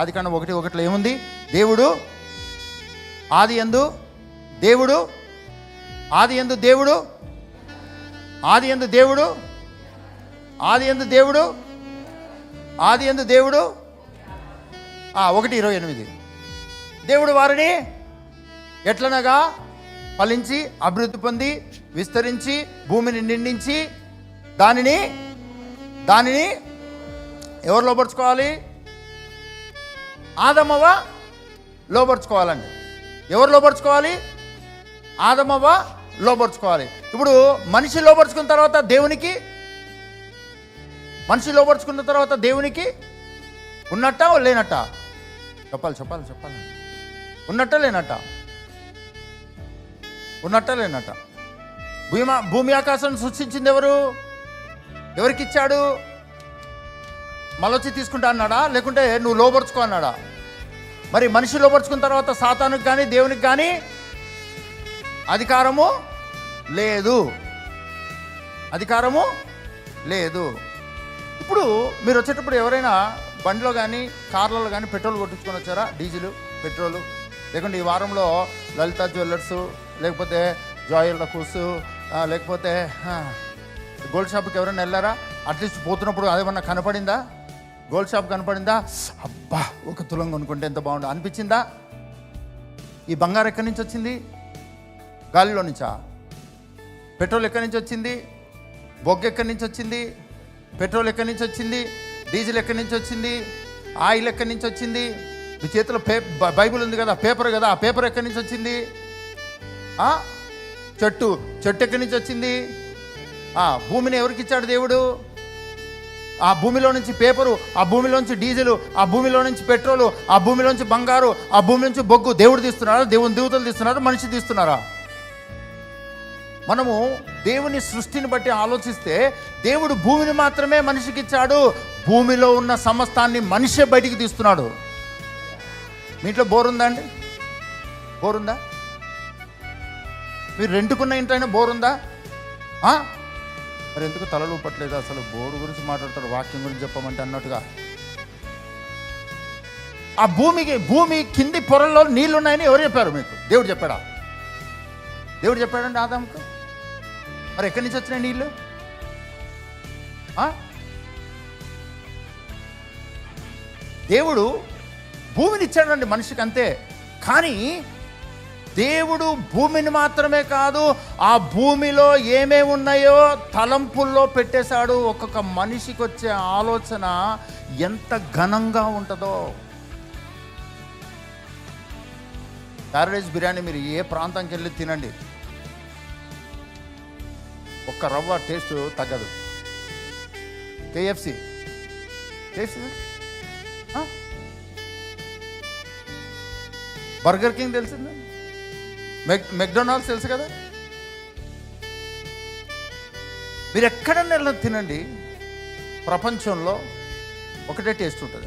ఆది కాండం ఒకటి ఒకటిలో ఏముంది? దేవుడు ఆది ఎందు దేవుడు ఆది ఎందు దేవుడు ఆది ఎందు దేవుడు ఆది ఎందు దేవుడు ఆది ఎందు దేవుడు. ఆ, ఒకటి ఇరవై ఎనిమిది. దేవుడు వారిని ఎట్లనగా ఫలించి అభివృద్ధి పొంది విస్తరించి భూమిని నిండించి దానిని దానిని ఎవరు లోపరుచుకోవాలి ఆదమవ లోపరుచుకోవాలండి ఎవరు లోపరుచుకోవాలి ఆదమవ లోపరుచుకోవాలి ఇప్పుడు మనిషి లోపరుచుకున్న తర్వాత దేవునికి? మనిషి లోపరుచుకున్న తర్వాత దేవునికి? ఉన్నట్ట లేనట్ట? చెప్పాలి చెప్పాలి చెప్పాలి. ఉన్నట్ట లేనట్ట? ఉన్నట్ట లేనట్ట? భూమి భూమి ఆకాశం సృష్టించింది ఎవరు? ఎవరికి ఇచ్చాడు? మళ్ళొచ్చి తీసుకుంటా అన్నాడా? లేకుంటే నువ్వు లోపరుచుకో అన్నాడా? మరి మనిషి లోపరుచుకున్న తర్వాత సాతానికి కానీ దేవునికి కానీ అధికారము లేదు. అధికారము లేదు. ఇప్పుడు మీరు వచ్చేటప్పుడు ఎవరైనా బండిలో కానీ కార్లలో కానీ పెట్రోల్ కొట్టించుకొని వచ్చారా? Diesel petrol? లేకుంటే ఈ వారంలో లలిత జ్యువెలర్స్ లేకపోతే జాయల్ కూస్ లేకపోతే గోల్డ్ షాప్కి ఎవరైనా వెళ్ళారా? అట్లీస్ట్ పోతున్నప్పుడు అదేమన్నా కనపడిందా? Gold shop కనపడిందా? అబ్బా ఒక తులం కొనుక్కుంటే ఎంత బాగుండు. అనిపించిందా? ఈ బంగారం ఎక్కడి నుంచి వచ్చింది? గాలిలో నుంచా? పెట్రోల్ ఎక్కడి నుంచి వచ్చింది? బొగ్గు ఎక్కడి నుంచి వచ్చింది? పెట్రోల్ ఎక్కడి నుంచి వచ్చింది? డీజిల్ ఎక్కడి నుంచి వచ్చింది? ఆయిల్ ఎక్కడి నుంచి వచ్చింది? మీ చేతిలో పే బ- బైబిల్ ఉంది కదా పేపర్ కదా ఆ పేపర్ ఎక్కడి నుంచి వచ్చింది? ఆ? చెట్టు చెట్టు ఎక్కడి నుంచి వచ్చింది? ఆ, భూమిని ఎవరికి ఇచ్చాడు దేవుడు? ఆ భూమిలో నుంచి పేపరు ఆ భూమిలోంచి డీజిల్ ఆ భూమిలో నుంచి పెట్రోలు ఆ భూమిలోంచి బంగారు ఆ భూమి నుంచి బొగ్గు దేవుడు తీస్తున్నారా? దేవుని దేవతలు తీస్తున్నారా? మనిషి తీస్తున్నారా? మనము దేవుని సృష్టిని బట్టి ఆలోచిస్తే దేవుడు భూమిని మాత్రమే మనిషికి ఇచ్చాడు. భూమిలో ఉన్న సమస్తాన్ని మనిషే బయటికి తీస్తున్నాడు. మీ ఇంట్లో బోర్ ఉందా అండి? బోర్ ఉందా మీరు రెంటుకున్న ఇంటైనా బోర్ ఉందా మరి ఎందుకు తలలు ఊపట్లేదు అసలు? బోర్డు గురించి మాట్లాడతాడు వాక్యం గురించి చెప్పమంటే అన్నట్టుగా. ఆ భూమికి భూమి కింది పొరల్లో నీళ్ళున్నాయని ఎవరు చెప్పారు మీకు? దేవుడు చెప్పాడా? దేవుడు చెప్పాడండి ఆదాముకు? మరి ఎక్కడి నుంచి వచ్చినాయి నీళ్ళు ఆ? దేవుడు భూమిని ఇచ్చాడండి మనిషికి అంతే. కానీ దేవుడు భూమిని మాత్రమే కాదు ఆ భూమిలో ఏమేమి ఉన్నాయో తలంపుల్లో పెట్టేశాడు. ఒక్కొక్క మనిషికి వచ్చే ఆలోచన ఎంత ఘనంగా ఉంటుందో. ప్యారడైజ్ బిర్యానీ మీరు ఏ ప్రాంతానికి వెళ్ళి తినండి. ఒక్క రవ్వ టేస్ట్ తగ్గదు. కేఎఫ్సి టేస్ట్ బర్గర్ కింగ్ తెలిసిందా? మెక్ మెక్డొనాల్డ్స్ తెలుసు కదా? మీరు ఎక్కడన్నా వెళ్ళి తినండి ప్రపంచంలో ఒకటే టేస్ట్ ఉంటుంది.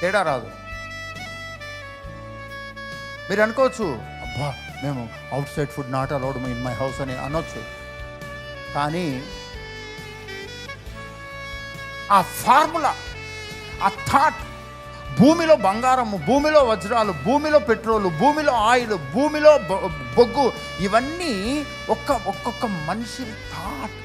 తేడా రాదు. మీరు అనుకోవచ్చు అబ్బా మేము outside food not allowed in my house అని అనొచ్చు. కానీ ఆ ఫార్ములా ఆ థాట్ భూమిలో బంగారము భూమిలో వజ్రాలు భూమిలో పెట్రోలు భూమిలో ఆయిల్ భూమిలో బొ- బొగ్గు ఇవన్నీ ఒక్క ఒక్కొక్క మనిషి థాట్